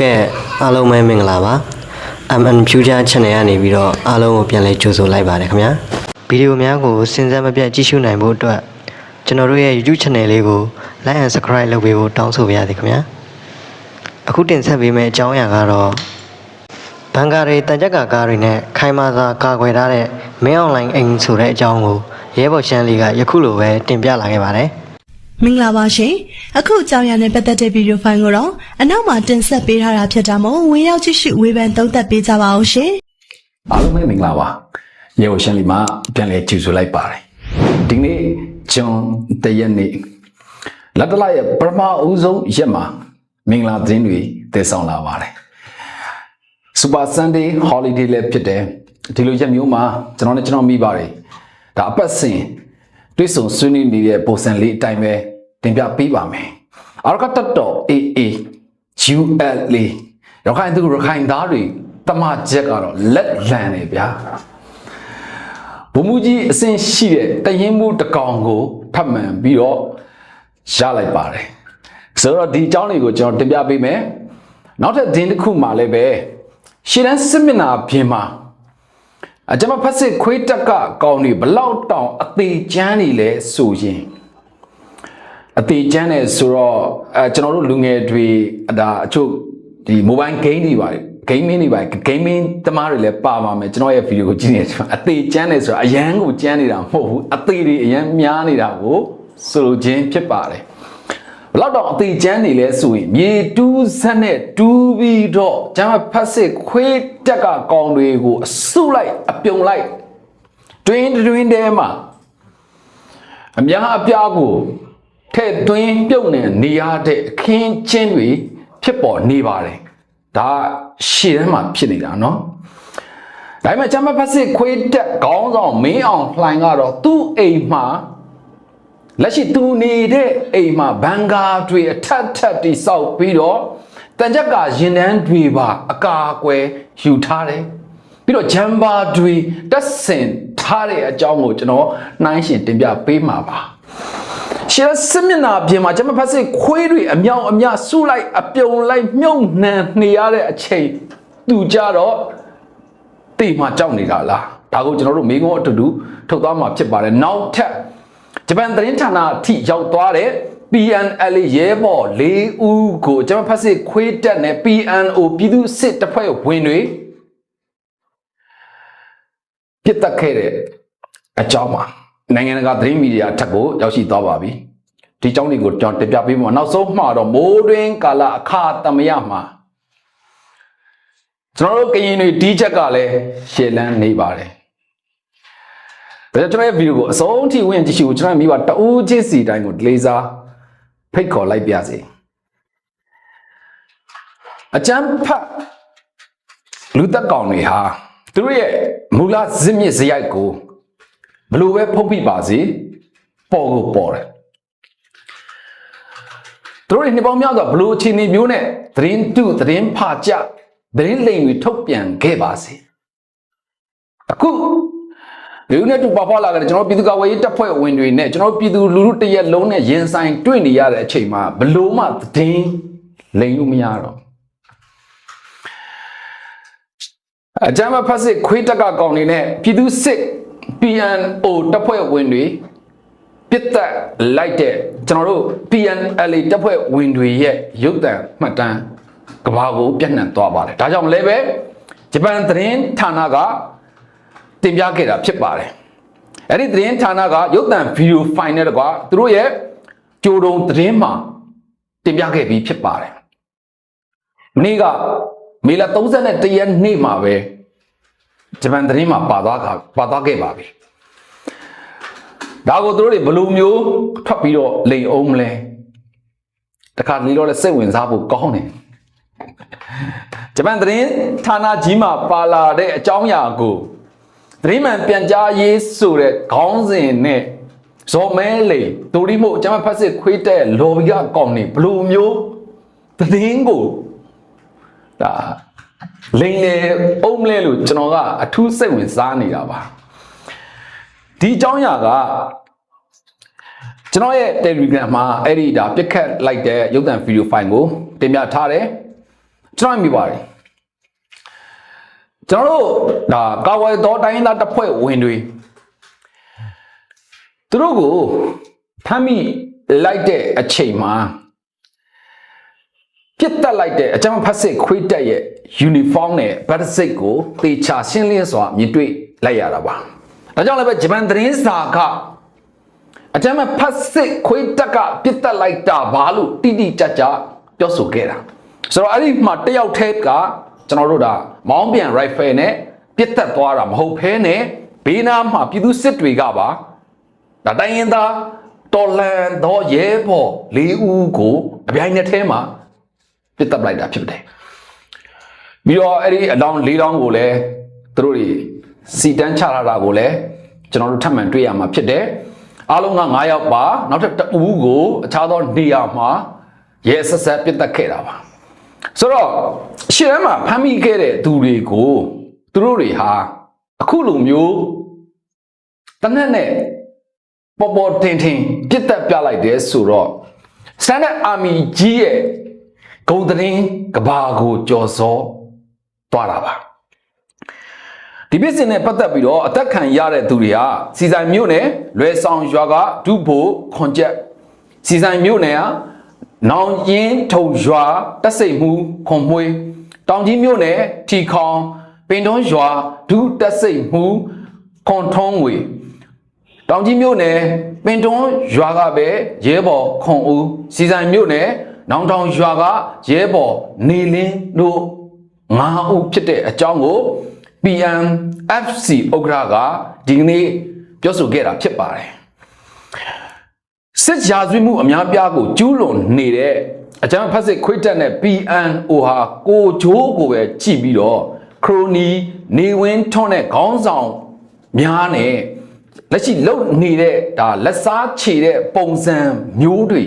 ကဲအားလုံးပဲမင်္ဂလာပါ MN Future Channel ကနေပြီးတော့အားလုံးကိုပြန်လည်ကြိုဆိုလိုက်ပါတယ်ခင်ဗျာဗီဒီယိုများကိုစဉ်ဆက်မပြတ်ကြည့်ရှုနိုင်ဖို့အတွက်ကျွန်တော်တို့ရဲ့ YouTube Channel လေးကို Like and Subscribe လုပ်ပေးဖို့တောင်းဆိုပါရစေခင်ဗျာအခုတင်ဆက်ပေးမယ့်အကြောင်းအရာကတော့ဘန်ကာတွေတန်ကြပ်ကာကားတွေနဲ့ခိုင်မာစွာကာကွယ်ထားတဲ့မင်းအွန်လိုင်းအိမ်ဆိုတဲ့အကြောင်းကိုရဲဘော်ရှမ်းလေးကယခုလိုပဲတင်ပြလာခဲ့ပါတယ် မင်္ဂလာပါရှင်အခုအကြောင်းအရာနဲ့ပတ်သက်တဲ့ဗီဒီယိုဖိုင်ကိုတော့အနောက်မှာတင်ဆက်ပေးထားတာဖြစ်တာမို့ဝင်ရောက်ကြည့်ရှုဝေဖန်သုံးသပ်ပေးကြပါအောင်ရှင်အားလုံးပဲမင်္ဂလာပါရေဝရှန်လီမှာပြန်လည်ကြိုဆိုလိုက်ပါတယ်ဒီနေ့ဂျွန်တရက်နေ့လက်တလိုက်ရဲ့ပထမအဦးဆုံးရက်မှာမင်္ဂလာသတင်းတွေတည်ဆောင်လာပါတယ်စူပါဆန်ဒေးဟော်လီဒေးလည်းဖြစ်တယ်ဒီလိုရက်မျိုးမှာကျွန်တော်နဲ့ကျွန်တော်မိပါတယ်ဒါအပတ်စဉ်တွေ့ဆုံဆွေးနွေးနေတဲ့ပုံစံလေးအတိုင်းပဲ တင်ပြပေးပါမယ်အာရကတတ်တော် AA ULA ရခိုင်သူရခိုင်သားတွေတမချက်ကတော့လက်လန်နေဗျာဘုံမူကြီးအစင်ရှိတဲ့တရင်မှုတစ်ကောင်ကိုထပ်မံပြီးတော့ရလိုက်ပါတယ်ဆိုတော့ဒီအကြောင်းလေးကိုကျွန်တော်တင်ပြပေးမယ်နောက်ထပ်ဒင်းတစ်ခုမှလည်းပဲရှေ့တန်းစစ်မျက်နှာပြင်မှာအကြမ်းဖက်စစ်ခွေးတက်ကကောင်းနေဘလောက်တောင်အသေးချမ်းနေလဲဆိုရင် အသေးချမ်းနေဆိုတော့အဲကျွန်တော်တို့လူငယ်တွေဒါအချို့ဒီ mobile game တွေပါတယ် gaming တွေပါ gaming တမားတွေလည်းပါပါမယ်ကျွန်တော်ရဲ့ video ကိုကြည့်နေတယ်အသေးချမ်းနေဆိုတော့အရန်ကိုချမ်းနေတာမဟုတ်ဘူးအသေးတွေအရန်များနေတာကိုဆိုလိုခြင်းဖြစ်ပါတယ်ဘလောက်တော့အသေးချမ်းနေလဲဆိုရင်မြေတူးဆက်နဲ့တူးပြီးတော့ကျမ်းဖတ်စစ်ခွေးတက်ကကောင်းတွေကိုအစုလိုက်အပြုံလိုက်တွင်းတွင်းထဲမှာအများအပြားကို ထဲ့သွင်းပြုတ်နေနေရတဲ့အခင်းချင်းတွေဖြစ်ပေါ်နေပါတယ်ဒါရှေ့ထဲမှာဖြစ်နေတာเนาะဒါပေမဲ့ကျမ်းဖတ်စစ်ခွေးတက်ခေါင်းဆောင်မင်းအောင်လှိုင်ကတော့သူ့အိမ်မှာလက်ရှိသူနေတဲ့အိမ်မှာဘန်ကာတွေအထက်ထပ်တိဆောက်ပြီးတော့တန်ကြက်ကရင်တန်းတွေပါအကာအကွယ်ယူထားတယ်ပြီးတော့ဂျမ်ဘာတွေတက်ဆင်ထားတဲ့အကြောင်းကိုကျွန်တော်နှိုင်းရှင်တင်ပြပေးမှာပါ ရှေ့စစ်မျက်နှာပြင်မှာကျွန်မဖတ်စစ်ခွေးတွေအမြောင်အမြစုလိုက်အပြုံလိုက်မြုပ်နှံနေရတဲ့အချိန်သူကြတော့တိတ်မှကြောက်နေတာလားဒါကိုကျွန်တော်တို့မိကုန်းအတူတူထုတ်သွားမှာဖြစ်ပါတယ်နောက်ထပ်ဂျပန်သတင်းဌာနအထိရောက်သွားတဲ့ PNL ရဲဘော်၄ဦးကိုကျွန်မဖတ်စစ်ခွေးတက်နဲ့ PNO ပြည်သူစစ်တပ်ဖွဲ့ဝင်တွေပြစ်တက်ခဲ့တဲ့အကြောင်းပါ နိုင်ငံတကာသတင်းမီဒီယာထက်ကိုရောက်ရှိသွားပါပြီဒီအကြောင်းတွေကိုကျွန်တော်တင်ပြပေးမှာနောက်ဆုံးမှတော့မိုးတွင်ကာလအခါသမယမှာကျွန်တော်တို့ကရင်တွေဒီချက်ကလည်းရှေ့လန်းနေပါတယ်ဒါကြောင့်ကျွန်တော်ရဲ့ဗီဒီယိုကိုအဆုံးထိဝင်ကြည့်ရှုကျွန်တော်မိဘတဦးချင်းစီတိုင်းကိုလေးစားဖိတ်ခေါ်လိုက်ပါစေအကျန်းဖတ်လူသက်ကောင်တွေဟာသူတို့ရဲ့မူလဇစ်မြစ်ဇယိုက်ကို ဘလို့ပဲဖုံးပြပါစေပေါ်ကိုပေါ်တယ်သူတို့ရဲ့နှစ်ပေါင်းများစွာဘလို့အခြေအနေမျိုးနဲ့သတင်းတုသတင်းဖကြသတင်းလိမ်တွေထုတ်ပြန်ခဲ့ပါစေအခုလူနဲ့တူပါပွားလာကြတဲ့ကျွန်တော်ပြည်သူ့ကာကွယ်ရေးတပ်ဖွဲ့ဝင်တွေနဲ့ကျွန်တော်ပြည်သူလူထုတရက်လုံးနဲ့ရင်ဆိုင်တွေ့နေရတဲ့အချိန်မှာဘလို့မှသတင်းလိမ်လို့မရတော့အကြမ်းဖက်စစ်ခွေးတက်ကကောင်တွေနဲ့ပြည်သူစစ် PNO တပ်ဖွဲ့ဝင်တွေပြစ်တက်လိုက်တဲ့ကျွန်တော်တို့ PNLA တပ်ဖွဲ့ဝင်တွေရဲ့ရုပ်သံမှတ်တမ်းကဘာကိုပြန့်နှံ့သွားပါတယ်ဒါကြောင့်လည်းပဲဂျပန်သတင်းဌာနကတင်ပြခဲ့တာဖြစ်ပါတယ်အဲ့ဒီသတင်းဌာနကရုပ်သံဗီဒီယိုဖိုင်နဲ့တကွာသူတို့ရဲ့ကြိုတုံသတင်းမှာတင်ပြခဲ့ပြီးဖြစ်ပါတယ်မနေ့ကမေလ31ရက်နေ့မှာပဲ ဂျပန်သတင်းမှာပါသွားတာပါသွားခဲ့ပါပြီဒါကိုသူတို့တွေဘယ်လိုမျိုးထွက်ပြီးတော့လိန်အောင်မလဲတခါလေးတော့လည်းစိတ်ဝင်စားဖို့ကောင်းတယ်ဂျပန်သတင်းဌာနကြီးမှာပါလာတဲ့အကြောင်းအရာကိုသတင်းမှန်ပြန်ကြားရေးဆိုတဲ့ခေါင်းစဉ်နဲ့ဇော်မဲလေဒိုရီမို့အကျမ်းဖတ်စစ်ခွေးတဲ့လော်ဘီကကောင်းနေဘယ်လိုမျိုးသတင်းကိုဒါ လိန်လေအုံးလဲလို့ကျွန်တော်ကအထူးစိတ်ဝင်စားနေတာပါဒီအကြောင်းအရာကကျွန်တော်ရဲ့ Telegram မှာအဲ့ဒီဒါပြစ်ခတ်လိုက်တဲ့ရုပ်သံဗီဒီယိုဖိုင်ကိုတင်ပြထားတယ်ကျွန်တော်မြင်ပါတယ်ကျွန်တော်တို့ဒါကာဝယ်တော်တိုင်းရင်းသားတပ်ဖွဲ့ဝင်တွေသူတို့ကိုဖမ်းမိလိုက်တဲ့အချိန်မှာ ပြစ်တက်လိုက်တဲ့အကြမ်းဖက်စစ်ခွေးတက်ရဲ့ uniform နဲ့ဗတ်စိတ်ကိုသေချာရှင်းလင်းစွာမြင်တွေ့လိုက်ရတာပါဒါကြောင့်လည်းပဲဂျပန်သတင်းစာကအကြမ်းဖက်စစ်ခွေးတက်ကပြစ်တက်လိုက်တာဘာလို့တိတိကျကျပြောဆိုခဲ့တာဆိုတော့အဲ့ဒီမှာတယောက်တည်းကကျွန်တော်တို့ဒါမောင်းပြန် rifle နဲ့ပြစ်တက်သွားတာမဟုတ်ဘဲနဲ့ဘေးနားမှာပြည်သူစစ်တွေကပါဒါတိုင်းရင်သားတော်လန်တော့ရဲဘော်၄ဦးကိုအပြိုင်နဲ့ထဲမှာ ပြစ်တက်လိုက်တာဖြစ်တယ်ပြီးတော့အဲ့ဒီအလောင်း၄လောင်းကိုလည်းသူတို့တွေစီတန်းချလာတာကိုလည်းကျွန်တော်တို့ထပ်မံတွေ့ရမှာဖြစ်တယ်အားလုံးက9ယောက်ပါနောက်ထပ်တဦးကိုအခြားသောနေရာမှာရဲဆက်ဆက်ပြစ်တက်ခဲ့တာပါဆိုတော့ရှေ့တန်းမှာဖမ်းမိခဲ့တဲ့သူတွေကိုသူတို့တွေဟာအခုလိုမျိုးတနက်နဲ့ပေါ်ပေါ်တင်တင်ပြစ်တက်ပြလိုက်တယ်ဆိုတော့ Standard Army ကြီးရဲ့ ဂုံသတင်းကဘာကိုကြော်စောသွားတာပါဒီပြစ်စင်နဲ့ပတ်သက်ပြီးတော့အသက်ခံရတဲ့သူတွေကစီဆိုင်မြို့နယ်လွယ်ဆောင်ရွာကဒုဖို့ခွန်ချက်စီဆိုင်မြို့နယ်ကနောင်ကျင်းထုံရွာတက်စိတ်မှုခွန်မွေးတောင်ကြီးမြို့နယ်ထီခေါင်ပင်တွန်းရွာဒုတက်စိတ်မှုခွန်ထုံးဝေတောင်ကြီးမြို့နယ်ပင်တွန်းရွာကပဲရဲဘော်ခွန်ဦးစီဆိုင်မြို့နယ် နောင်တောင်ရွာကရဲဘော်နေလင်းတို့ငါးဦးဖြစ်တဲ့အကြောင်းကို PMFC ဥက္ကရာကဒီကနေ့ပြောဆိုခဲ့တာဖြစ်ပါတယ်စစ်ရာဇဝတ်မှုအများပြားကိုကျူးလွန်နေတဲ့အကြမ်းဖက်စစ်ခွေးတက်တဲ့ PNO ဟာကိုဂျိုးကိုပဲကြည့်ပြီးတော့ခရိုနီနေဝင်းထွန်းတဲ့ခေါင်းဆောင်များနဲ့လက်ရှိလုံနေတဲ့ဒါလက်စားချေတဲ့ပုံစံမျိုးတွေ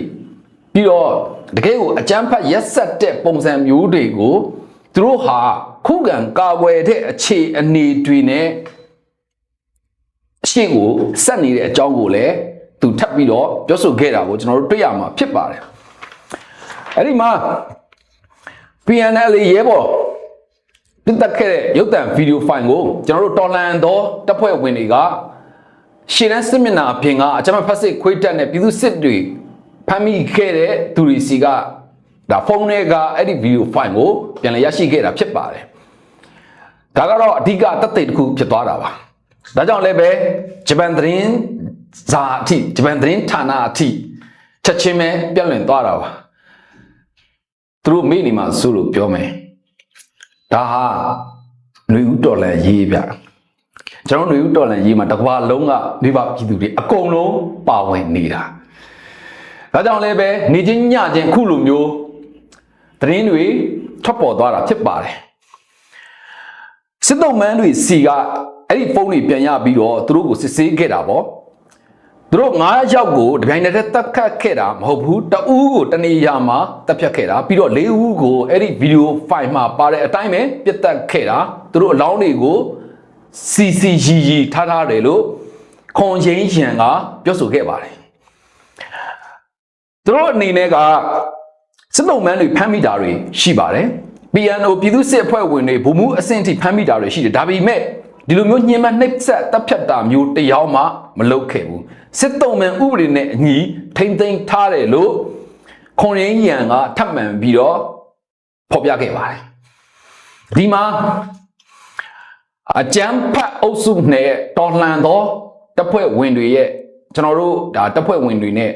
ပြီးတော့ တကယ်ကိုအကြမ်းဖက်ရက်ဆက်တဲ့ပုံစံမျိုးတွေကိုသူတို့ဟာခုခံကာဝယ်တဲ့အခြေအနေတွေနဲ့အရှိကိုစက်နေတဲ့အကြောင်းကိုလည်းသူထပ်ပြီးတော့ပြောဆိုခဲ့တာကိုကျွန်တော်တို့တွေ့ရမှာဖြစ်ပါတယ်အဲ့ဒီမှာ PNL ရဲဘော်ပြတ်ခဲ့တဲ့ရုပ်သံဗီဒီယိုဖိုင်ကိုကျွန်တော်တို့တော်လန်သောတပ်ဖွဲ့ဝင်တွေကရှေ့တန်းစစ်မျက်နှာအပြင်ကအကြမ်းဖက်စစ်ခွေးတက်တဲ့ပြည်သူစစ်တွေ ဖမ်းမိခဲ့တဲ့သူတွေစီကဒါဖုန်းထဲကအဲ့ဒီဗီဒီယိုဖိုင်ကိုပြန်လည်ရရှိခဲ့တာဖြစ်ပါတယ်။ဒါကတော့အဓိကတက်သိတစ်ခုဖြစ်သွားတာပါ။ဒါကြောင့်လည်းပဲဂျပန်သတင်းဇာအထိဂျပန်သတင်းဌာနအထိချက်ချင်းပဲပြန့်လွင့်သွားတာပါ။သူတို့မိနေမှာစုလို့ပြောမယ်။ဒါဟာလူဦးတော်လန်ရေးပြ။ကျွန်တော်လူဦးတော်လန်ရေးမှာတစ်ကမ္ဘာလုံးကမိဘပြည်သူတွေအကုန်လုံးပါဝင်နေတာ။ ဒါကြောင့်လည်းပဲနေချင်းညချင်းခုလိုမျိုးသတင်းတွေထွက်ပေါ်သွားတာဖြစ်ပါတယ်စစ်တုံးမန်းတွေစီကအဲ့ဒီဖုန်းတွေပြန်ရပြီးတော့သူတို့ကိုစစ်ဆေးခဲ့တာပေါ့သူတို့9ယောက်ကိုတပြိုင်တည်းတက်ခတ်ခဲ့တာမဟုတ်ဘူးတဦးကိုတနေရာမှာတက်ဖြတ်ခဲ့တာပြီးတော့၄ဦးကိုအဲ့ဒီဗီဒီယိုဖိုင်မှာပါတဲ့အတိုင်းပဲပြတ်တက်ခဲ့တာသူတို့အလောင်းတွေကို CCGG ထားထားတယ်လို့ခွန်ချင်းရန်ကပြောဆိုခဲ့ပါတယ် သူတို့အနေနဲ့ကစစ်တုံးမန်းတွေဖမ်းမိတာတွေရှိပါတယ် PNO ပြည်သူစစ်အဖွဲ့ဝင်တွေဗိုလ်မှူးအဆင့်အထိဖမ်းမိတာတွေရှိတယ်ဒါပေမဲ့ဒီလိုမျိုးညှဉ်းပန်းနှိပ်စက်တပ်ဖြတ်တာမျိုးတရားမှမလုပ်ခဲ့ဘူးစစ်တုံးမန်းဥပဒေနဲ့အညီထိမ့်သိမ်းထားတယ်လို့ခွန်ရင်းရန်ကထပ်မံပြီးတော့ဖော်ပြခဲ့ပါတယ်ဒီမှာအကြမ်းဖက်အုပ်စုနဲ့တော်လှန်သောတပ်ဖွဲ့ဝင်တွေရဲ့ကျွန်တော်တို့ဒါတပ်ဖွဲ့ဝင်တွေနဲ့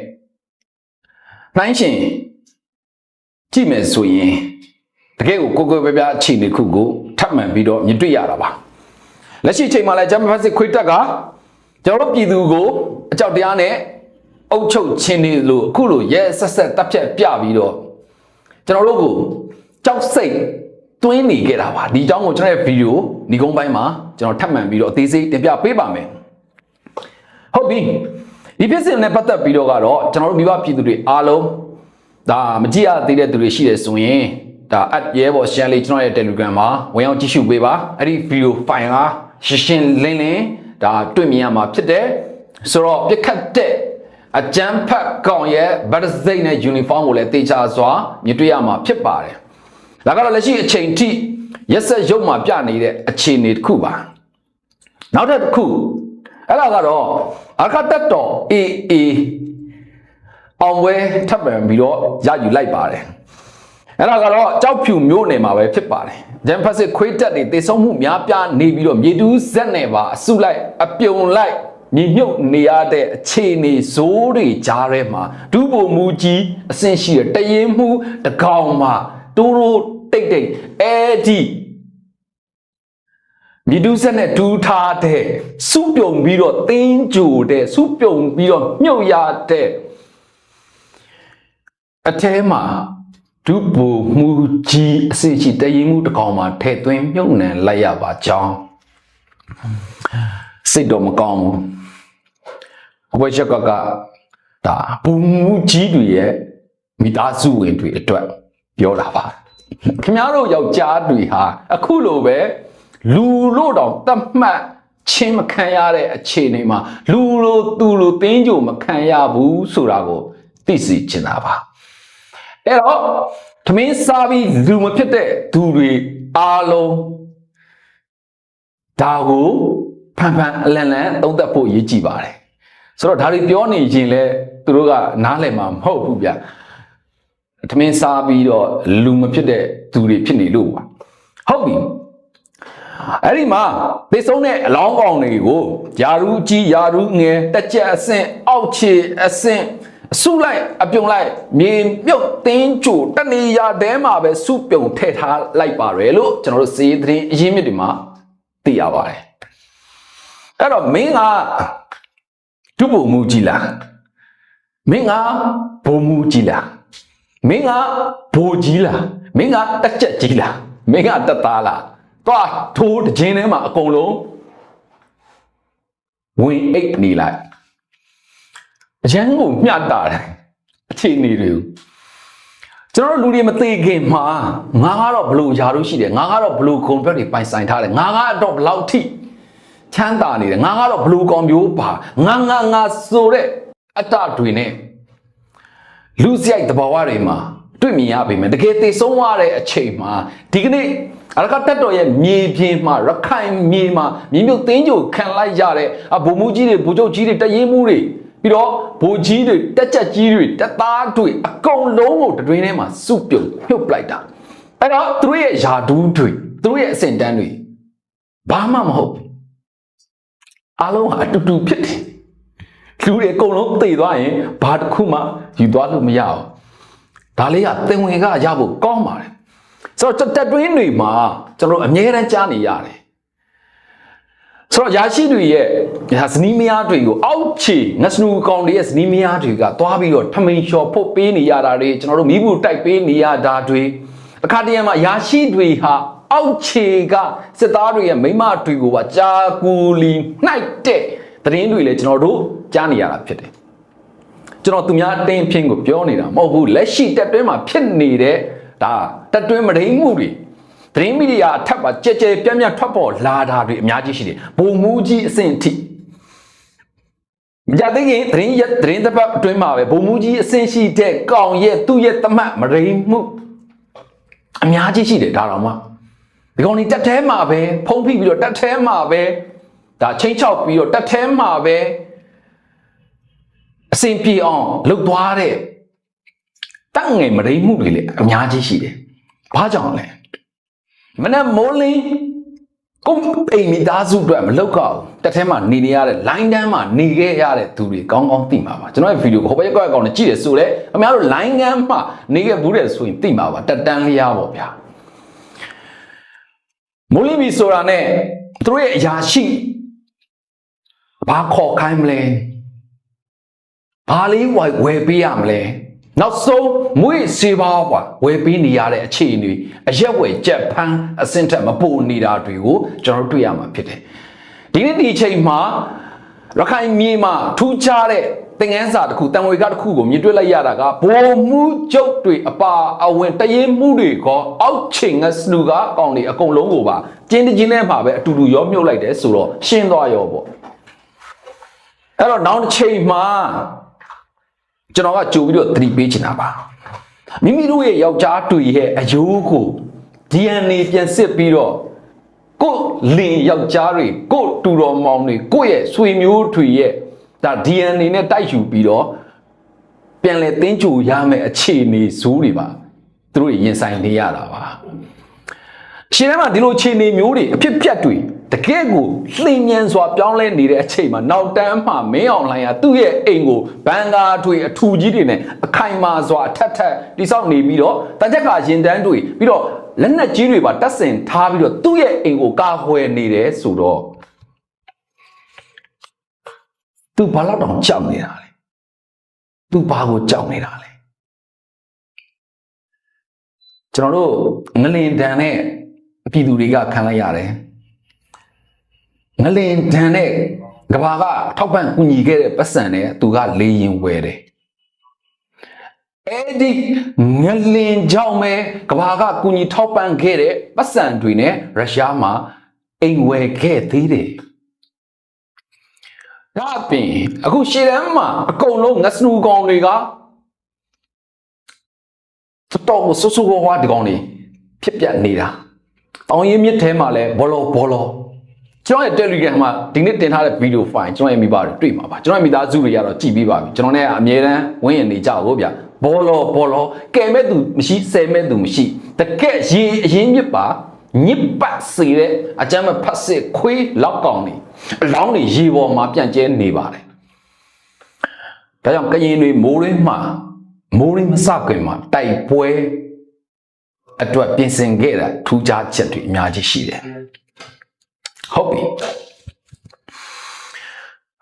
နှိုင်းရှင်ကြည့်မယ်ဆိုရင်တကယ်ကိုကိုကိုပြပြအခြေအနေခုကိုထပ်မံပြီးတော့မြင်တွေ့ရတာပါလက်ရှိအချိန်မှာလည်းဂျမ်ဖက်စစ်ခွေးတက်ကကျွန်တော်တို့ပြည်သူကိုအကြောက်တရားနဲ့အုပ်ချုပ်ခြင်းတွေလို့အခုလိုရဲဆက်ဆက်တပ်ဖြတ်ပြပြီးတော့ကျွန်တော်တို့ကိုကြောက်စိတ်တွင်းနေခဲ့တာပါဒီအကြောင်းကိုကျွန်တော်ရဲ့ဗီဒီယိုညီကုန်းပိုင်းမှာကျွန်တော်ထပ်မံပြီးတော့အသေးစိတ်တင်ပြပေးပါမယ်ဟုတ်ပြီ ဒီဖြစ်စဉ်နဲ့ပတ်သက်ပြီးတော့ကတော့ကျွန်တော်တို့မိဘပြည်သူတွေအားလုံးဒါမကြည့်ရသေးတဲ့သူတွေရှိတယ်ဆိုရင်ဒါ app ရဲဘော် share လေးကျွန်တော်ရဲ့ Telegram မှာဝင်အောင်ကြည့်ရှုပေးပါအဲ့ဒီ video file ကရှင်းရှင်းလင်းလင်းဒါတွေ့မြင်ရမှာဖြစ်တယ်ဆိုတော့ပြစ်ခတ်တဲ့အကြမ်းဖက်ကောင်ရဲ့ဗတ်စိတ်နဲ့ uniform ကိုလည်းတေချာစွာမြင်တွေ့ရမှာဖြစ်ပါတယ်ဒါကတော့လက်ရှိအချိန်ထိရက်ဆက်ရုပ်မှာပြနေတဲ့အခြေအနေတစ်ခုပါနောက်တစ်ခု အဲ့ဒါကတော့အခါတက်တော် AA အောင်ဝဲထပ်ပံပြီးတော့ရယူလိုက်ပါတယ်အဲ့ဒါကတော့ကြောက်ဖြူမျိုးနယ်မှာပဲဖြစ်ပါတယ်ဂျမ်ဖက်စစ်ခွေးတက်တွေတေဆုံးမှုများပြားနေပြီးတော့မြေတူးဇက်နယ်ပါအစုလိုက်အပြုံလိုက်ညီညွတ်နေရတဲ့အခြေအနေဇိုးတွေကြားထဲမှာဒုဗိုလ်မူကြီးအဆင့်ရှိတဲ့တရင်မှုတကောင်မှာတိုးတိုးတိတ်တိတ်အဲဒီ မြေတူးဇက်နဲ့ဒူးထားတဲ့စုပြုံပြီးတော့တင်းကြိုတဲ့စုပြုံပြီးတော့မြုပ်ရတဲ့အထဲမှာဒုဘူမူကြီးအစစ်ရှိတရင်မှုတစ်ကောင်မှာထဲ့သွင်းမြုပ်နှံလိုက်ရပါကြောင်းစိတ်တော့မကောင်းဘူးအဝဲချက်ကကဒါဘူမူကြီးတွေရဲ့မိသားစုဝင်တွေအတွက်ပြောတာပါခင်ဗျားတို့ယောက်ျားတွေဟာအခုလိုပဲ လူလို့တောင်တတ်မှတ်ချင်းမခံရတဲ့အခြေအနေမှာလူလိုသူလိုတင်းကြိုမခံရဘူးဆိုတာကိုသိစေချင်တာပါအဲ့တော့သမင်းစားပြီးလူမဖြစ်တဲ့သူတွေအားလုံးဒါကိုဖန်ဖန်အလန်လန်သုံးသပ်ဖို့ရည်ကြည်ပါတယ်ဆိုတော့ဒါတွေပြောနေရင်လဲသူတို့ကနားလည်မှာမဟုတ်ဘူးဗျသမင်းစားပြီးတော့လူမဖြစ်တဲ့သူတွေဖြစ်နေလို့ပါဟုတ်ပြီ အဲ့ဒီမှာသေဆုံးတဲ့အလောင်းကောင်တွေကိုယာရူကြီးယာရူငယ်တက်ကြက်အဆင့်အောက်ခြေအဆင့်အစုလိုက်အပြုံလိုက်မြေမြုပ်တင်းကြိုတနေရာတဲမှာပဲစုပြုံထည့်ထားလိုက်ပါရယ်လို့ကျွန်တော်တို့စေးသတင်းအရင်းမြစ်တွေမှာသိရပါတယ်အဲ့တော့မင်းကဒုဗိုလ်မူကြီးလားမင်းကဘုံမူကြီးလားမင်းကဘိုလ်ကြီးလားမင်းကတက်ကြက်ကြီးလားမင်းကတက်သားလား သွားထိုးတစ်ခြင်းထဲမှာအကုန်လုံးဝင်အိတ်နေလိုက်အရန်ကိုမျှတာတယ်အခြေအနေတွေကိုကျွန်တော်တို့လူတွေမသိခင်မှာငါကတော့ဘလို့ယာလို့ရှိတယ်ငါကတော့ဘလို့ကွန်ပျူတာတွေပိုင်ဆိုင်ထားတယ်ငါကတော့ဘလောက်ထိချမ်းသာနေတယ်ငါကတော့ဘလို့ကောင်မျိုးပါငါငါငါဆိုတဲ့အတ္တတွေနဲ့လူစရိုက်တဘာဝတွေမှာတွေ့မြင်ရပေမဲ့တကယ်သိဆုံးရတဲ့အချိန်မှာဒီကနေ့ အရကတက်တော်ရဲ့မြေပြင်မှာရခိုင်မြေမှာမြေမြုပ်သိန်းကြိုခံလိုက်ရတဲ့အဘုံမူကြီးတွေဘုံချုပ်ကြီးတွေတရင်မှုတွေပြီးတော့ဘိုလ်ကြီးတွေတက်ချက်ကြီးတွေတက်သားတွေအကုန်လုံးကိုတတွင်းထဲမှာစုပြုံဖြုတ်ပလိုက်တာအဲ့တော့သူတို့ရဲ့ယာဒူးတွေသူတို့ရဲ့အစင်တန်းတွေဘာမှမဟုတ်ဘူးအားလုံးဟာအတူတူဖြစ်တယ်လူတွေအကုန်လုံးသိသွားရင်ဘာတစ်ခုမှယူသွားလို့မရအောင်ဒါလေးကသင်ဝင်ကရဖို့ကောင်းပါတယ် ဆိုတော့တက်တွင်းတွေမှာကျွန်တော်တို့အမြဲတမ်းကြားနေရတယ်ဆိုတော့ယာရှိတွေရဲ့ဒါဇနီးမယားတွေကိုအောက်ခြေငစနူကောင်တွေရဲ့ဇနီးမယားတွေကသွားပြီးတော့ထမိန်လျှော်ဖို့ပေးနေရတာတွေကျွန်တော်တို့မိဘူးတိုက်ပေးနေရတာတွေအခါတရံမှာယာရှိတွေဟာအောက်ခြေကစစ်သားတွေရဲ့မိမတွေကိုပါကြာကူလီနှိုက်တဲ့သတင်းတွေလည်းကျွန်တော်တို့ကြားနေရတာဖြစ်တယ်ကျွန်တော်သူများအတင်းဖြင်းကိုပြောနေတာမဟုတ်ဘူးလက်ရှိတက်တွင်းမှာဖြစ်နေတဲ့ ဒါတက်တွင်းမရင်းမှုတွေသတင်းမီဒီယာအထက်မှာကြဲကြဲပြန့်ပြန့်ထွက်ပေါ်လာတာတွေအများကြီးရှိတယ်ဘုံမူကြီးအဆင့်အထိမကြသေးခင်သတင်းရက်သတင်းတစ်ပတ်အတွင်းမှာပဲဘုံမူကြီးအဆင့်ရှိတဲ့ကောင်ရဲ့သူ့ရဲ့တမတ်မရင်းမှုအများကြီးရှိတယ်ဒါတော့မှဒီကောင်นี่တက်ထဲမှာပဲဖုံးဖိပြီးတော့တက်ထဲမှာပဲဒါချင်းချောက်ပြီးတော့တက်ထဲမှာပဲအစဉ်ပြေအောင်လှုပ်သွားတဲ့ တန့်ငယ်မရိမှုတွေလည်းအများကြီးရှိတယ်။ဘာကြောင့်လဲ။မနေ့မိုးလင်းကိုအိမ်မိသားစုအတွက်မလောက်ကောက်တက်ထဲမှာနေနေရတဲ့ line တန်းမှာနေခဲ့ရတဲ့သူတွေကောင်းကောင်းသိမှာပါကျွန်တော်ရဲ့ဗီဒီယိုကိုဟိုဘက်ကောက်ကောက်နဲ့ကြည့်တယ်ဆိုလဲအများတို့ line တန်းမှာနေခဲ့ဘူးတဲ့ဆိုရင်သိမှာပါတက်တန်းလျားပေါ့ဗျာမိုးလင်းပြီဆိုတာနဲ့သူတို့ရဲ့အရာရှိဘာခေါ်ခိုင်းမလဲဘာလေးဝယ်ဝယ်ပေးရမလဲ နောက်ဆုံးမွေးစေပါကွာဝယ်ပေးနေရတဲ့အခြေအနေအရက်ဝယ်ကြက်ဖန်းအစင်ထက်မပိုနေတာတွေကိုကျွန်တော်တို့တွေ့ရမှာဖြစ်တယ်ဒီနေ့ဒီအချိန်မှာရခိုင်မြေမှာထူးခြားတဲ့သင်ငန်းစာတစ်ခုတံဝေကတစ်ခုကိုမြင်တွေ့လိုက်ရတာကဘိုလ်မှုကျုပ်တွေအပါအဝင်တရင်မှုတွေကောအောက်ချိန်ငစနူကအကောင်တွေအကုန်လုံးကိုပါကျင်းတချင်းနဲ့မှာပဲအတူတူရောမြုပ်လိုက်တယ်ဆိုတော့ရှင်းသွားရောပေါ့အဲ့တော့နောက်တစ်ချိန်မှာ ကျွန်တော်ကကြိုပြီးတော့သတိပေးချင်တာပါမိမိတို့ရဲ့ယောက်ျားတွေရဲ့အယိုးကို DNA ပြန်စစ်ပြီးတော့ကိုယ်လင်ယောက်ျားတွေကိုယ်တူတော်မောင်တွေကိုယ့်ရဲ့ဆွေမျိုးထွေရဲ့ဒါ DNA နဲ့တိုက်ယူပြီးတော့ပြန်လဲတင်းကြိုရမယ်အခြေအနေဇိုးတွေပါသူတို့ရင်ဆိုင်နေရတာပါရှင်ထဲမှာဒီလိုအခြေအနေမျိုးတွေအဖြစ်ပြက်တွေ တကယ့်ကိုလှင်မြန်စွာပြောင်းလဲနေတဲ့အချိန်မှာနောက်တန်းမှမင်းအောင်လှိုင်ကသူ့ရဲ့အိမ်ကိုဘန်ကာထွေအထူကြီးတွေနဲ့အခိုင်အမာစွာအထက်ထက်တိဆောက်နေပြီးတော့တန်ချက်ကရင်တန်းတွေပြီးတော့လက်နက်ကြီးတွေပါတက်ဆင်ထားပြီးတော့သူ့ရဲ့အိမ်ကိုကာကွယ်နေတယ်ဆိုတော့သူဘာလို့တောင်ကြောက်နေတာလဲသူဘာကိုကြောက်နေတာလဲကျွန်တော်တို့ငလင်တန်နဲ့ပြည်သူတွေကခံလိုက်ရတယ် ငလင်တန်နဲ့ကဘာကထောက်ပံ့ကူညီခဲ့တဲ့ပတ်စံနဲ့သူကလေရင်ဝယ်တယ်အဲ့ဒီငလင်ကြောင့်ပဲကဘာကကူညီထောက်ပံ့ခဲ့တဲ့ပတ်စံတွေနဲ့ရုရှားမှာအိမ်ဝယ်ခဲ့သေးတယ်ဒါအပြင်အခုရှေ့တန်းမှာအကုန်လုံးငစနူကောင်တွေကတော်တော်ဆူဆူဝါးဝါးဒီကောင်တွေဖြစ်ပြနေတာ။တောင်ရင်မြစ်ထဲမှာလဲဘောလောဘောလော ကျွန်တော်ရဲ့ Telegram မှာဒီနေ့တင်ထားတဲ့ဗီဒီယိုဖိုင်ကျွန်တော်ရဲ့မိဘတွေတွေ့မှာပါကျွန်တော်ရဲ့မိသားစုတွေကတော့ကြည်ပြီးပါပြီကျွန်တော်နဲ့ကအမြဲတမ်းဝင်းရင်နေကြဖို့ဗျာဘောလောဘောလောကဲမဲ့သူမရှိဆယ်မဲ့သူမရှိတကက်ရေအရင်မြစ်ပါညစ်ပတ်စေတဲ့အကြမ်းမဖတ်စစ်ခွေးလောက်ကောင်နေအလောင်းတွေရေပေါ်မှာပြန့်ကျဲနေပါတယ်ဒါကြောင့်ကရင်တွေမိုးရင်းမှာမိုးရင်းမစခွင်မှာတိုက်ပွဲအတွက်ပြင်ဆင်ခဲ့တာထူးခြားချက်တွေအများကြီးရှိတယ် ဟုတ်ပြီ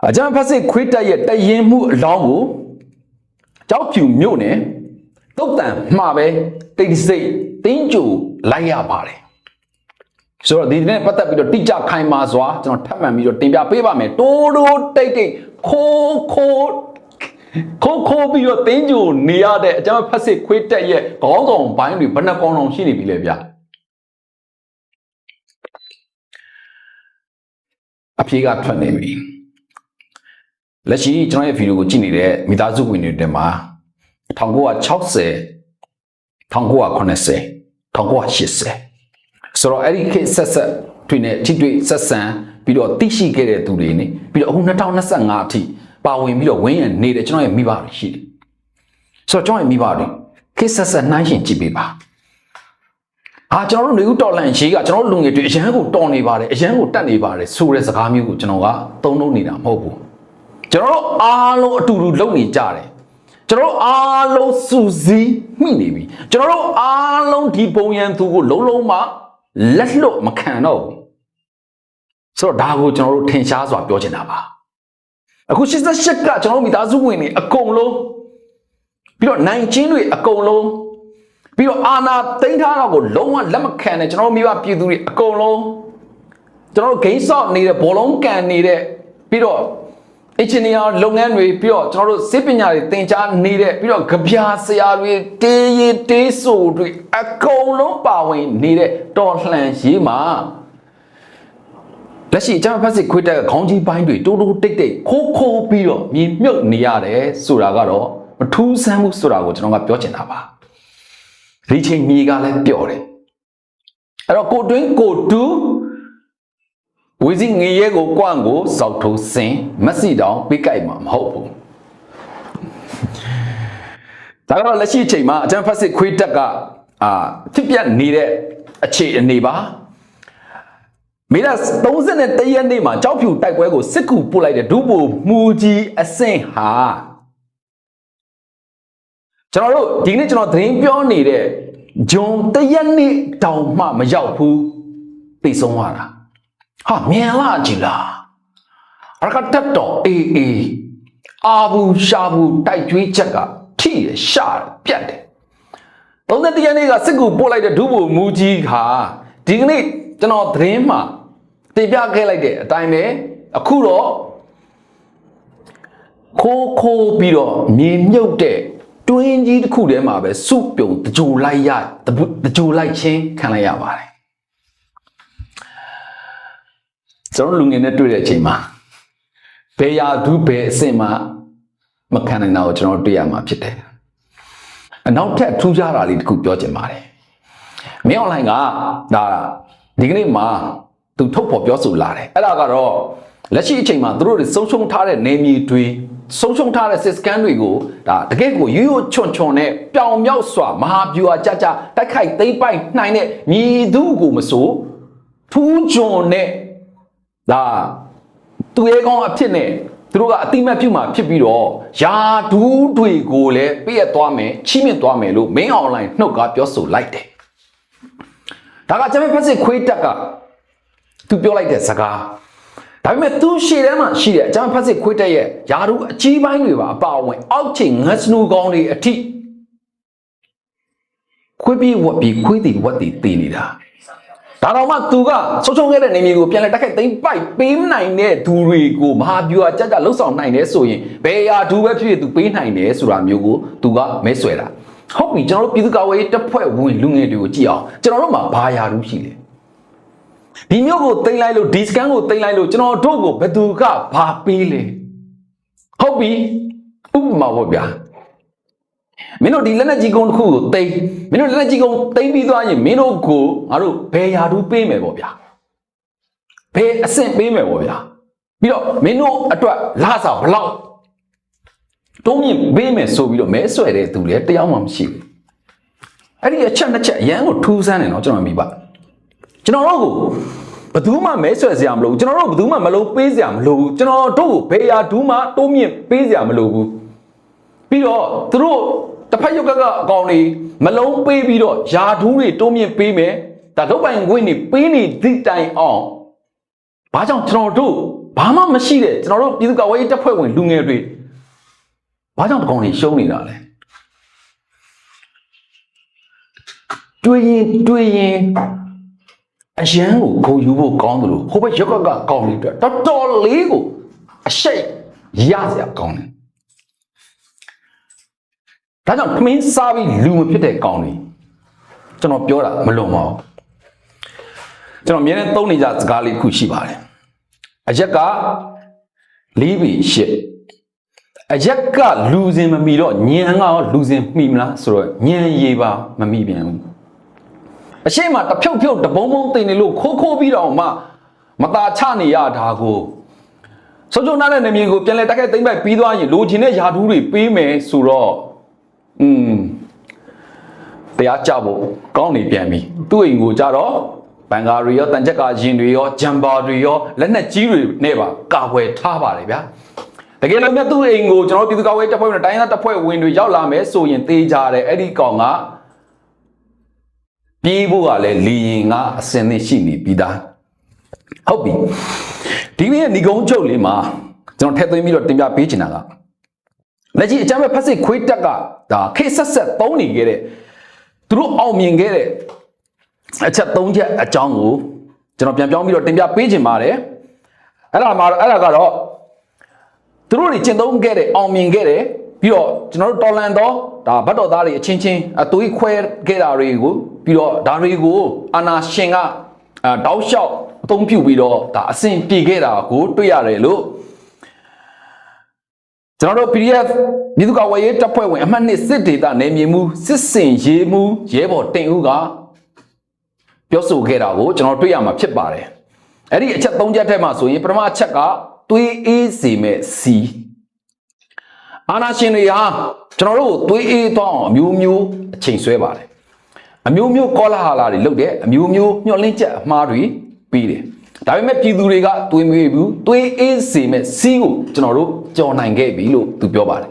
အကြံဖက်စစ်ခွေးတက်ရဲ့တရင်မှုအလောင်းကိုကြောက်ဖြူမြို့နယ်တုတ်တန်မှာပဲတိတ်စိတ်တင်းကြိုလိုက်ရပါတယ်ဆိုတော့ဒီနေ့ပတ်သက်ပြီးတော့တိကျခိုင်မာစွာကျွန်တော်ထပ်မံပြီးတော့တင်ပြပေးပါမယ်တိုးတိုးတိတ်တိတ်ခိုးခိုးခိုးခိုးပြီးတော့တင်းကြိုနေရတဲ့အကြမ်းဖက်စစ်ခွေးတက်ရဲ့ခေါင်းဆောင်ပိုင်းတွေဘယ်နှကောင်အောင်ရှိနေပြီလဲဗျာ အဖြေကထွက်နေပြီလက်ရှိကျွန်တော်ရဲ့ဗီဒီယိုကိုကြည့်နေတဲ့မိသားစုဝင်တွေတက်မှာ1960 1990 1980ဆိုတော့အဲ့ဒီခေတ်ဆက်ဆက်တွင်နဲ့ထိတွေ့ဆက်ဆံပြီးတော့သိရှိခဲ့တဲ့သူတွေနေပြီးတော့အခု2025အထိပါဝင်ပြီးတော့ဝင်းရံနေတဲ့ကျွန်တော်ရဲ့မိဘတွေရှိတယ်ဆိုတော့ကျွန်တော်ရဲ့မိဘတွေခေတ်ဆက်ဆက်နှိုင်းရှင်ကြည့်ပေးပါ အာကျွန်တော်တို့နေဦးတော်လန်ရေးကကျွန်တော်တို့လူငယ်တွေအရန်ကိုတော်နေပါတယ်အရန်ကိုတက်နေပါတယ်ဆိုတဲ့စကားမျိုးကိုကျွန်တော်ကသုံးလို့နေတာမဟုတ်ဘူးကျွန်တော်တို့အားလုံးအတူတူလုပ်နေကြတယ်ကျွန်တော်တို့အားလုံးစူးစီးမိနေပြီကျွန်တော်တို့အားလုံးဒီပုံရန်သူကိုလုံးလုံးမှလက်လွတ်မခံတော့ဘူးဆိုတော့ဒါကိုကျွန်တော်တို့ထင်ရှားစွာပြောချင်တာပါအခု88ကကျွန်တော်တို့မိသားစုဝင်တွေအကုန်လုံးပြီးတော့နိုင်ချင်းတွေအကုန်လုံး ပြီးတော့အာနာသိမ်းထားတာကိုလုံးဝလက်မခံတဲ့ကျွန်တော်တို့မိဘပြည်သူတွေအကုန်လုံးကျွန်တော်တို့ဂိမ်းဆော့နေတဲ့ဘောလုံးကန်နေတဲ့ပြီးတော့ engineer လုပ်ငန်းတွေပြီးတော့ကျွန်တော်တို့စစ်ပညာတွေသင်ကြားနေတဲ့ပြီးတော့ကြပြာဆရာတွေတေးရီတေးဆိုတွေအကုန်လုံးပါဝင်နေတဲ့တော်လှန်ရေးမှာလက်ရှိကျွန်တော်ဖက်စစ်ခွေးတက်ကခေါင်းကြီးပိုင်းတွေတိုးတိုးတိတ်တိတ်ခိုးခိုးပြီးတော့မြင်မြုပ်နေရတယ်ဆိုတာကတော့မထူးဆန်းဘူးဆိုတာကိုကျွန်တော်ကပြောချင်တာပါ ဒီချိန်မြေကလည်းပျော့တယ်အဲ့တော့ကိုတွင်းကိုတူးဝီစီငရဲကိုကွန့်ကိုစောက်ထိုးစင်မက်ဆီတောင်ပိကိုက်မှာမဟုတ်ဘူးဒါကတော့လက်ရှိအချိန်မှာအကျန်းဖက်စစ်ခွေးတက်ကအာဖြစ်ပြနေတဲ့အခြေအနေပါမေလ31ရက်နေ့မှာကြောက်ဖြူတိုက်ပွဲကိုစစ်ကူပို့လိုက်တဲ့ဒုဗိုလ်မူကြီးအဆင့်ဟာ ကျွန်တော်တို့ဒီနေ့ကျွန်တော်သတင်းပြောနေတဲ့ဂျွန်တရက်နေ့တောင်မှမရောက်ဘူးသိဆုံးသွားတာဟာမြန်လာကြည်လားအရကတက်တော့အေးအေးအာဘူးရှာဘူးတိုက်ကြွေးချက်ကထိရရှာတယ်ပြတ်တယ်31ရက်နေ့ကစစ်ကူပို့လိုက်တဲ့ဒုဗိုလ်မူကြီးဟာဒီကနေ့ကျွန်တော်သတင်းမှာတင်ပြခဲ့လိုက်တဲ့အတိုင်းပဲအခုတော့ခိုးခိုးပြီးတော့မြေမြုပ်တဲ့ တွင်းကြီးတစ်ခုထဲမှာပဲစုပြုံတကြိုလိုက်ရတကြိုလိုက်ချင်းခံလိုက်ရပါတယ်ကျွန်တော်လူငယ်နဲ့တွေ့တဲ့အချိန်မှာဘယ်ရာသူဘယ်အဆင့်မှမခံနိုင်တာကိုကျွန်တော်တွေ့ရမှာဖြစ်တယ်အနောက်ထပ်ထူးခြားတာလေးတစ်ခုပြောချင်ပါတယ်မင်းအွန်လိုင်းကဒါဒီကနေ့မှာသူထုတ်ဖော်ပြောဆိုလာတယ်အဲ့ဒါကတော့ လက်ရှိအချိန်မှာသူတို့တွေဆုံးရှုံးထားတဲ့နေမြေတွေဆုံးရှုံးထားတဲ့စစ်စကန်တွေကိုဒါတကယ့်ကိုရိုးရိုးချွန်ချွန်နဲ့ပျောင်မြောက်စွာမဟာဗျူဟာကြကြတိုက်ခိုက်သိမ့်ပိုက်နိုင်တဲ့မြည်သူကိုမဆိုထူးချွန်နဲ့ဒါသူရဲကောင်းအဖြစ်နဲ့သူတို့ကအတိမတ်ပြုမှာဖြစ်ပြီးတော့ယာဒူးတွေကိုလည်းပြည့်ရသွားမယ်ချီးမြှင့်သွားမယ်လို့ main online နှုတ်ကပြောဆိုလိုက်တယ်ဒါကကျွန်တော်ဖက်စစ်ခွေးတက်ကသူပြောလိုက်တဲ့စကား ဒါပေမဲ့သူရှေ့ထဲမှာရှိတဲ့အကျန်းဖက်စစ်ခွေးတက်ရဲ့ယာဒူးအကြီးပိုင်းတွေပါအပါအဝင် အောက်ချိန်ငတ်စနူကောင်းတွေအထိခွေးပြီးဝက်ပြီးခွေးတီဝက်တီတည်နေတာဒါတော့မှသူကဆုံးရှုံးခဲ့တဲ့နေမျိုးကိုပြန်လဲတက်ခိုက်သိမ့်ပိုက်ပေးနိုင်တဲ့သူတွေကိုမဟာဗျူဟာကြကြလှုပ်ဆောင်နိုင်တယ်ဆိုရင်ဘယ်ယာဒူးပဲဖြစ်ဖြစ်သူပေးနိုင်တယ်ဆိုတာမျိုးကိုသူကမဲဆွဲတာဟုတ်ပြီကျွန်တော်တို့ပြည်သူ့ကာကွယ်ရေးတပ်ဖွဲ့ဝင်လူငယ်တွေကိုကြည့်အောင်ကျွန်တော်တို့မှာဘာယာဒူးရှိလဲ ဒီမျိုးကိုတင်လိုက်လို့ဒီစကန်ကိုတင်လိုက်လို့ကျွန်တော်တို့ကိုဘယ်သူကဘာပေးလဲဟုတ်ပြီဥပမာပေါ့ဗျာမင်းတို့ဒီလက်နက်ကြီးကုန်းတစ်ခုကိုတိမ့်မင်းတို့လက်နက်ကြီးကုန်းတိမ့်ပြီးသွားရင်မင်းတို့ကိုငါတို့ဘယ်ယာတူးပေးမယ်ပေါ့ဗျာဘယ်အဆင့်ပေးမယ်ပေါ့ဗျာပြီးတော့မင်းတို့အတွက်လာစာဘလောက်တုံးမြင့်ပေးမယ်ဆိုပြီးတော့မဲဆွဲတဲ့သူလည်းတရားမှမရှိဘူးအဲ့ဒီအချက်နှစ်ချက်အရန်ကိုထူးဆန်းတယ်နော်ကျွန်တော်မိပါ ကျွန်တော်တို့ကိုဘယ်သူမှမဲဆွဲစရာမလိုဘူးကျွန်တော်တို့ဘယ်သူမှမလုံးပေးစရာမလိုဘူးကျွန်တော်တို့ကိုဘေးယာဒူးမှတိုးမြင့်ပေးစရာမလိုဘူးပြီးတော့သူတို့တစ်ဖက်ရုပ်ကကအကောင်တွေမလုံးပေးပြီးတော့ယာဒူးတွေတိုးမြင့်ပေးမယ်ဒါတော့ပိုင်ခွင့်တွေပေးနေသည့်တိုင်အောင်ဘာကြောင့်ကျွန်တော်တို့ဘာမှမရှိတဲ့ကျွန်တော်တို့ပြည်သူ့ကာကွယ်ရေးတပ်ဖွဲ့ဝင်လူငယ်တွေဘာကြောင့်တကောင်တွေရှုံးနေတာလဲတွေးရင်တွေးရင် အရန်ကိုဂုံယူဖို့ကောင်းတယ်လို့ဟိုဘက်ရောက်ကကကောင်းနေအတွက်တော်တော်လေးကိုအရှိတ်ရစရာကောင်းတယ်ဒါကြောင့်ခမင်းစားပြီးလူမဖြစ်တဲ့ကောင်းတွေကျွန်တော်ပြောတာမလွန်ပါဘူးကျွန်တော်အမြဲတမ်းသုံးနေကြစကားလေးတစ်ခုရှိပါတယ်အရက်ကလေးပြီရှစ်အရက်ကလူစင်မမီတော့ညံကရောလူစင်မှီမလားဆိုတော့ညံရေးပါမမီပြန်ဘူး အရှိမတဖြုတ်ဖြုတ်တဘုံဘုံတင်နေလို့ခိုးခိုးပြီးတော့မှမตาချနေရတာကိုဆုံးချုံနာတဲ့နေမြေကိုပြန်လဲတက်ခဲ့သိမ့်ပိုက်ပြီးသွားရင်လိုချင်တဲ့ယာဒူးတွေပေးမယ်ဆိုတော့อืมတရားကြဖို့ကောင်းနေပြန်ပြီသူ့အိမ်ကိုကြတော့ဘန်ကာတွေရောတန်ချက်ကာရင်တွေရောဂျမ်ဘာတွေရောလက်နက်ကြီးတွေနဲ့ပါကာဝယ်ထားပါတယ်ဗျာတကယ်လို့မြတ်သူ့အိမ်ကိုကျွန်တော်ပြည်သူ့ကာကွယ်ရေးတပ်ဖွဲ့ဝင်တိုင်းသားတပ်ဖွဲ့ဝင်တွေရောက်လာမယ်ဆိုရင်တေးကြတယ်အဲ့ဒီကောင်က ပြေးဖို့ကလည်းလီရင်ကအစင်သင့်ရှိနေပြီးသားဟုတ်ပြီဒီနေ့ညီကုန်းချုပ်လေးမှာကျွန်တော်ထည့်သွင်းပြီးတော့တင်ပြပေးချင်တာကလက်ရှိအကြမ်းဖက်ဖက်စစ်ခွေးတက်ကဒါခေတ်ဆက်ဆက်သုံးနေခဲ့တဲ့သူတို့အောင်မြင်ခဲ့တဲ့အချက်၃ချက်အကြောင်းကိုကျွန်တော်ပြန်ပြောင်းပြီးတော့တင်ပြပေးချင်ပါတယ်အဲ့ဒါမှာအဲ့ဒါကတော့သူတို့တွေကျင့်သုံးခဲ့တဲ့အောင်မြင်ခဲ့တဲ့ ပြီးတော့ကျွန်တော်တို့တော်လန်တော့ဒါဘတ်တော်သားတွေအချင်းချင်းအသွေးခွဲခဲ့တာတွေကိုပြီးတော့ဒါတွေကိုအာနာရှင်ကအာတောက်လျှောက်အသုံးပြုပြီးတော့ဒါအဆင်ပြေခဲ့တာကိုတွေ့ရတယ်လို့ကျွန်တော်တို့ PDF မြေသူ့ကာဝယ်ရေးတပ်ဖွဲ့ဝင်အမှတ်နှစ်စစ်ဒေသနယ်မြေမှုစစ်စင်ရေးမှုရဲဘော်တင်ဦးကပြောဆိုခဲ့တာကိုကျွန်တော်တွေ့ရမှာဖြစ်ပါတယ်အဲ့ဒီအချက်၃ချက်ထဲမှာဆိုရင်ပထမအချက်ကသွေးအေးစေမဲ့စီ အာနာရှင်တွေဟာကျွန်တော်တို့ကိုသွေးအေးသွားအောင်အမျိုးမျိုးအချိန်ဆွဲပါတယ်အမျိုးမျိုးကောလာဟာလာတွေလုပ်တယ်အမျိုးမျိုးညှော်လင့်ချက်အမှားတွေပြီးတယ်ဒါပေမဲ့ပြည်သူတွေကသွေးမွေးဘူးသွေးအေးစေမဲ့စီးကိုကျွန်တော်တို့ကြော်နိုင်ခဲ့ပြီလို့သူပြောပါတယ်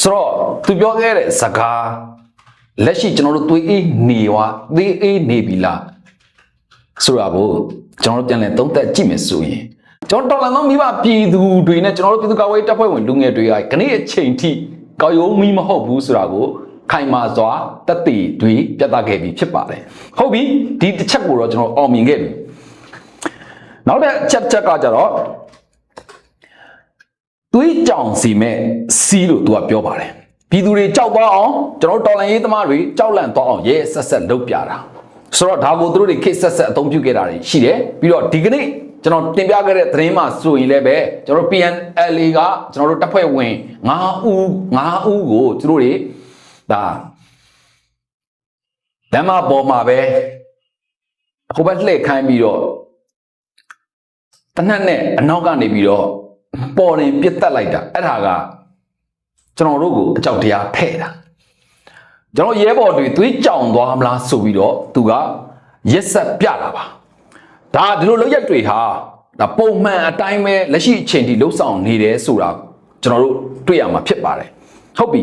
ဆိုတော့သူပြောခဲ့တဲ့စကားလက်ရှိကျွန်တော်တို့သွေးအေးနေဝါသွေးအေးနေပြီလားဆိုတာကိုကျွန်တော်တို့ပြန်လည်သုံးသပ်ကြည့်မယ်ဆိုရင် ကျွန်တော်တော်လန်သောမိဘပြည်သူတွေနဲ့ကျွန်တော်တို့ပြည်သူ့ကာကွယ်ရေးတပ်ဖွဲ့ဝင်လူငယ်တွေကခဏအချိန်ထိကောက်ရုံးမီမဟုတ်ဘူးဆိုတာကိုခိုင်မာစွာတက်တည်တွေပြသခဲ့ပြီးဖြစ်ပါတယ်ဟုတ်ပြီဒီတစ်ချက်ကိုတော့ကျွန်တော်အောင်မြင်ခဲ့ပြီနောက်တစ်ချက်ချက်ကကြတော့တွေးကြောင်စီမဲ့စီးလို့သူကပြောပါတယ်ပြည်သူတွေကြောက်သွားအောင်ကျွန်တော်တို့တော်လန်ရေးသမားတွေကြောက်လန့်သွားအောင်ရဲဆက်ဆက်လုပ်ပြတာဆိုတော့ဒါကိုသူတို့တွေခေတ်ဆက်ဆက်အသုံးပြုခဲ့တာတွေရှိတယ်ပြီးတော့ဒီကနေ့ ကျွန်တော်တင်ပြခဲ့တဲ့သတင်းမှာဆိုရင်လည်းပဲကျွန်တော်တို့ PNLA ကကျွန်တော်တို့တပ်ဖွဲ့ဝင်9ဦး9ဦးကိုသူတို့တွေဒါလမ်းမပေါ်မှာပဲဟိုဘက်လှည့်ခိုင်းပြီးတော့တနက်နဲ့အနောက်ကနေပြီးတော့ပေါ်ရင်ပြစ်တက်လိုက်တာအဲ့ဒါကကျွန်တော်တို့ကိုအကြောက်တရားဖဲ့တာကျွန်တော်ရဲဘော်တွေသွေးကြောင်သွားမလားဆိုပြီးတော့သူကရက်ဆက်ပြတာပါ ဒါဒီလိုလောက်ရက်တွေဟာဒါပုံမှန်အတိုင်းပဲလက်ရှိအချိန်ထိလှုပ်ဆောင်နေတယ်ဆိုတာကျွန်တော်တို့တွေ့ရမှာဖြစ်ပါတယ်ဟုတ်ပြီ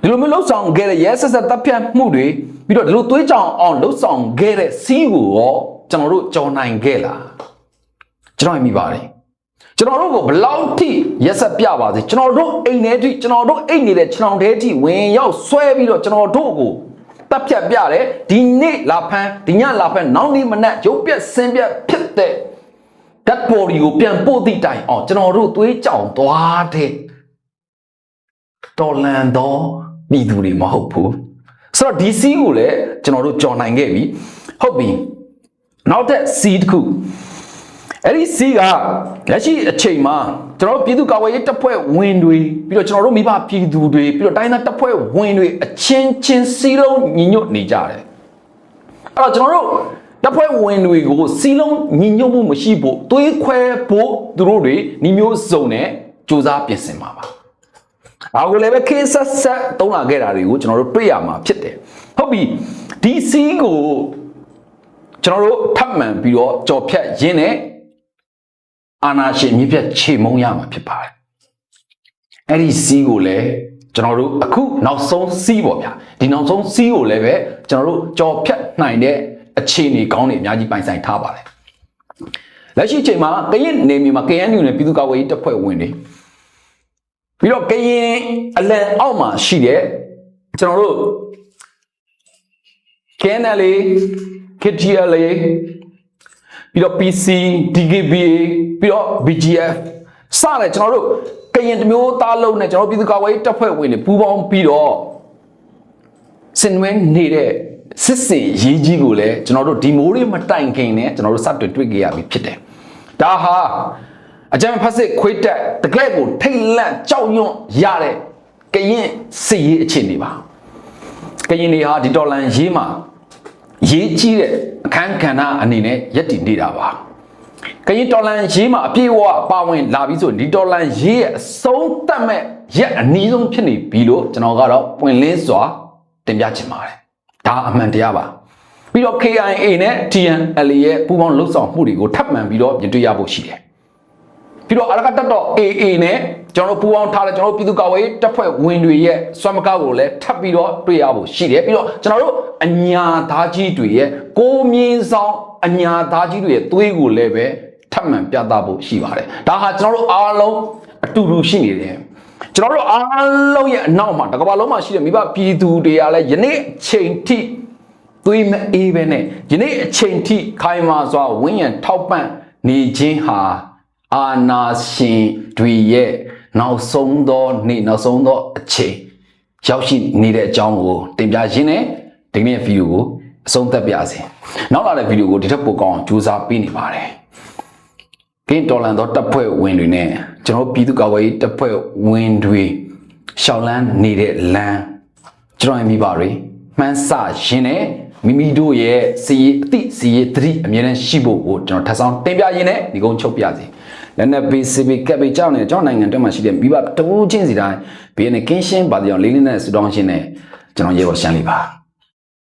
ဒီလိုမျိုးလှုပ်ဆောင်ခဲ့တဲ့ရဲဆက်ဆက်တပ်ဖြတ်မှုတွေပြီးတော့ဒီလိုသွေးကြောင်အောင်လှုပ်ဆောင်ခဲ့တဲ့စီးကိုရောကျွန်တော်တို့ကြော်နိုင်ခဲ့လားကျွန်တော်မြင်ပါတယ်ကျွန်တော်တို့ကိုဘလောက်ထိရက်ဆက်ပြပါစေကျွန်တော်တို့အိမ်ထဲထိကျွန်တော်တို့အိမ်နေတဲ့ခြေထောင်ထဲထိဝင်ရောက်ဆွဲပြီးတော့ကျွန်တော်တို့ကို တပ်ဖြတ်ပြတယ်ဒီနေ့လာဖမ်းဒီညလာဖမ်းနောက်နေ့မနက်ရုပ်ပြက်ဆင်းပြက်ဖြစ်တဲ့ဓာတ်ပေါ်ဒီကိုပြန်ပို့သည့်တိုင်အောင်ကျွန်တော်တို့သွေးကြောင်သွားတဲ့တော်လန်တော့မိသူတွေမဟုတ်ဘူးဆိုတော့ဒီစီးကိုလည်းကျွန်တော်တို့ကြော်နိုင်ခဲ့ပြီဟုတ်ပြီနောက်ထပ်စီးတစ်ခု အဲ့ဒီစီးကလက်ရှိအချိန်မှာကျွန်တော်တို့ပြည်သူ့ကာကွယ်ရေးတပ်ဖွဲ့ဝင်တွေပြီးတော့ကျွန်တော်တို့မိဘပြည်သူတွေပြီးတော့တိုင်းသားတပ်ဖွဲ့ဝင်တွေအချင်းချင်းစီးလုံးညီညွတ်နေကြတယ်အဲ့တော့ကျွန်တော်တို့တပ်ဖွဲ့ဝင်တွေကိုစီလုံးညီညွတ်မှုမရှိဖို့သွေးခွဲဖို့သူတို့တွေညီမျိုးစုံနဲ့စူးစမ်းပြင်ဆင်မှာပါ။ဒါကိုလည်းပဲခေတ်ဆက်ဆက်တုံးလာခဲ့တာတွေကိုကျွန်တော်တို့တွေ့ရမှာဖြစ်တယ်။ဟုတ်ပြီဒီစီးကိုကျွန်တော်တို့ထပ်မံပြီးတော့ကြော်ဖြတ်ရင်းနဲ့ အာနာရှင်မြစ်ဖြတ်ခြေမုံရမှာဖြစ်ပါတယ်။အဲ့ဒီစီးကိုလည်းကျွန်တော်တို့အခုနောက်ဆုံးစီးပေါ့ဗျာဒီနောက်ဆုံးစီးကိုလည်းပဲကျွန်တော်တို့ကြော်ဖြတ်နိုင်တဲ့အခြေအနေကောင်းတွေအများကြီးပိုင်ဆိုင်ထားပါတယ်လက်ရှိအချိန်မှာကရင်နေမြေမှာ KNU နဲ့ပြည်သူ့ကာကွယ်ရေးတပ်ဖွဲ့ဝင်တွေပြီးတော့ကရင်အလံအောက်မှာရှိတဲ့ကျွန်တော်တို့ KNL KTLA ပြီးတော့ PC DKBA ပြီးတော့ BGF စတဲ့ကျွန်တော်တို့ကရင်တမျိုးသားလုံးနဲ့ကျွန်တော်တို့ပြည်သူ့ကာကွယ်ရေးတပ်ဖွဲ့ဝင်တွေပူးပေါင်းပြီးတော့စင်ဝဲနေတဲ့စစ်စင်ရေးကြီးကိုလည်းကျွန်တော်တို့ဒီမိုးတွေမတိုင်ခင်နဲ့ကျွန်တော်တို့စတွေ့တွေ့ကြရပြီဖြစ်တယ်။ဒါဟာအကြံဖတ်စစ်ခွေးတက်တကယ့်ကိုထိတ်လန့်ကြောက်ရွံ့ရတဲ့ကရင်စစ်ရေးအခြေအနေပါ။ကရင်တွေဟာဒီတော်လန်ရေးမှာ ရေးကြီးတဲ့အခန်းကဏ္ဍအနေနဲ့ယက်တည်နေတာပါ။ကရင်တော်လန်ရေးမှာအပြည့်အဝပါဝင်လာပြီးဆိုဒီတော်လန်ရေးရဲ့အဆုံးသတ်မဲ့ရက်အနည်းဆုံးဖြစ်နေပြီလို့ကျွန်တော်ကတော့ပွင့်လင်းစွာတင်ပြချင်ပါတယ်။ဒါအမှန်တရားပါ။ပြီးတော့ KIA နဲ့ TNLA ရဲ့ပူးပေါင်းလှုပ်ဆောင်မှုတွေကိုထပ်မံပြီးတော့မြင်တွေ့ရဖို့ရှိတယ်။ပြီးတော့အရကတက်တော့ AA နဲ့ ကျွန်တော်တို့ပူးပေါင်းထားတဲ့ကျွန်တော်တို့ပြည်သူ့ကာကွယ်ရေးတပ်ဖွဲ့ဝင်တွေရဲ့စွမ်းမကားကိုလည်းထပ်ပြီးတော့တွေ့ရဖို့ရှိတယ်ပြီးတော့ကျွန်တော်တို့အညာသားကြီးတွေရဲ့ကိုမြင်းဆောင်အညာသားကြီးတွေရဲ့သွေးကိုလည်းပဲထပ်မံပြသဖို့ရှိပါတယ်ဒါဟာကျွန်တော်တို့အားလုံးအတူတူရှိနေတယ်ကျွန်တော်တို့အားလုံးရဲ့အနောက်မှာတစ်ကမ္ဘာလုံးမှာရှိတဲ့မိဘပြည်သူတွေကလည်းယနေ့အချိန်ထိသွေးမအေးပဲနဲ့ယနေ့အချိန်ထိခိုင်မာစွာဝင်းရံထောက်ပံ့နေခြင်းဟာအာနာရှင်တွေရဲ့ နောက်ဆုံးသောနေ့နောက်ဆုံးသောအချိန်ရောက်ရှိနေတဲ့အကြောင်းကိုတင်ပြရင်းနဲ့ဒီနေ့ဗီဒီယိုကိုအဆုံးသတ်ပြစေနောက်လာတဲ့ဗီဒီယိုကိုဒီထက်ပိုကောင်းအောင်ကြိုးစားပေးနေပါတယ်ကင်းတော်လန်သောတပ်ဖွဲ့ဝင်တွေနဲ့ကျွန်တော်ပြည်သူ့ကာကွယ်ရေးတပ်ဖွဲ့ဝင်တွေရှောင်းလန်းနေတဲ့လမ်းကျွန်တော်ရဲ့မိဘတွေမှန်းဆရင်းနဲ့မိမိတို့ရဲ့စီရီအသည့်စီရီသတိအမြဲတမ်းရှိဖို့ကိုကျွန်တော်ထပ်ဆောင်တင်ပြရင်းနဲ့ဒီကုန်းချုပ်ပြစီ လက်နက်ပေးစီပီကပ်ပေးကြောင်းနေကြောင်းနိုင်ငံတွင်းမှာရှိတဲ့မိဘတဝူးချင်းစီတိုင်းဘေးနဲ့ကင်းရှင်းပါတဲ့အောင်လေးလေးနဲ့ဆူတောင်းရှင်းနဲ့ကျွန်တော်ရေပေါ်ရှမ်းလေးပါ